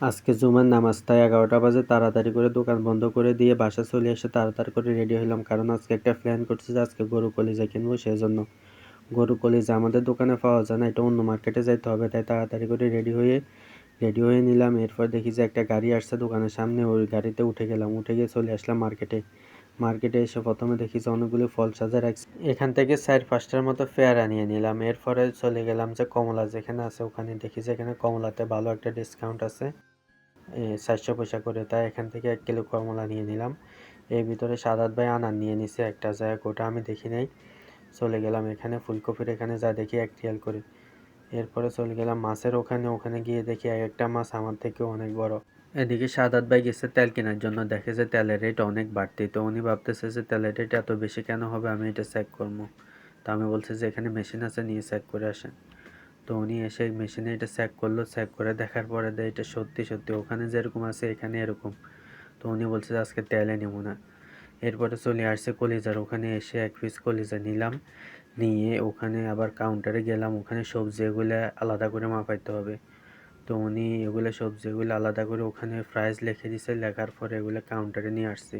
আজকে জুমার নামাজ তাই এগারোটা বাজে, তাড়াতাড়ি করে দোকান বন্ধ করে দিয়ে বাসা চলে এসে তাড়াতাড়ি করে রেডি হলাম কারণ আজকে একটা প্ল্যান করছি যে আজকে গরু কলিজা কিনবো সেই জন্য গরু কলিজা আমাদের দোকানে পাওয়া যায় না, এটা অন্য মার্কেটে যাইতে হবে। তাই তাড়াতাড়ি করে রেডি হয়ে রেডি হয়ে নিলাম। এরপর দেখি যে একটা গাড়ি আসছে দোকানের সামনে, ওই গাড়িতে উঠে গেলাম। উঠে গিয়ে চলে আসলাম মার্কেটে মার্কেটে এসে প্রথমে দেখি যে অনেকগুলো ফল সাজা রাখছে। এখান থেকে চার পাঁচটার মতো পেয়ারা নিয়ে নিলাম। এরপরে চলে গেলাম যে কমলা যেখানে আছে, ওখানে দেখি যে এখানে কমলাতে ভালো একটা ডিসকাউন্ট আছে। চারশো পয়সা করে। তাই এখান থেকে এক কিলো কমলা নিয়ে নিলাম। এর ভিতরে সাদাত ভাই আনার নিয়ে নিছে একটা জায়গা, ওটা আমি দেখি নাই। চলে গেলাম এখানে, ফুলকপির এখানে যা দেখি এক রিয়াল করে। এরপরে চলে গেলাম মাছের ওখানে ওখানে গিয়ে দেখি এক একটা মাছ আমার থেকে অনেক বড়। এদিকে সাদাত ভাই গেছে তেল কেনার জন্য, দেখে যে তেলের রেট অনেক বাড়তি। তো উনি ভাবতেছে যে তেলের রেট এত বেশি কেন হবে, আমি এটা চেক করব। তো আমি বলছি যে এখানে মেশিন আছে, নিয়ে চেক করে আসেন। তো উনি এসে মেশিনে এটা চেক করল চেক করে দেখার পরে দেয় এটা সত্যি সত্যি, ওখানে যেরকম আছে এখানে এরকম। তো উনি বলছে আজকে তেলে নেব না। এরপরে চলে আসছে কলিজার, ওখানে এসে এক পিস কলিজা নিলাম, নিয়ে ওখানে আবার কাউন্টারে গেলাম, ওখানে সবজি এগুলো আলাদা করে মাপাইতে হবে। তো উনি এগুলো সবজিগুলো আলাদা করে ওখানে প্রাইস লিখে দিছে, লেখার পরে এগুলো কাউন্টারে নিয়ে আসছি।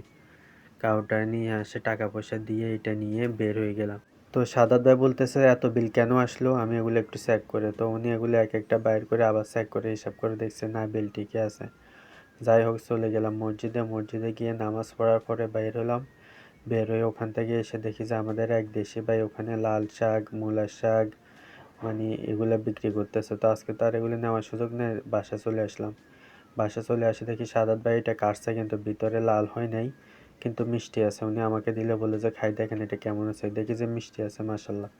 কাউন্টারে নিয়ে আসে টাকা পয়সা দিয়ে এটা নিয়ে বের হয়ে গেলাম। তো সাদাত ভাই বলতেছে, এত বিল কেন আসলো? আমি এগুলো একটু চেক করে। তো উনি এগুলো এক একটা বাইর করে আবার চেক করে হিসাব করে দেখছে, না, বিল ঠিকই আছে। যাই হোক, চলে গেলাম মসজিদে। মসজিদে গিয়ে নামাজ পড়ার পরে বাইর হলাম। বের হয়ে ওখান থেকে এসে দেখি যে আমাদের এক দেশি ভাই ওখানে লাল শাক, মূলা শাক মানে এগুলো বিক্রি করতেছে। তো আজকে তো আর এগুলো নেওয়ার সুযোগ নেই বাসা চলে আসলাম। বাসা চলে আসে দেখি সাদাত ভাই এটা কাটছে কিন্তু ভিতরে লাল হয় নাই। কিন্তু মিষ্টি আছে। উনি আমাকে দিলে বলে যে, খাই দেখেন এটা কেমন আছে। দেখি যে মিষ্টি আছে মাসাল্লাহ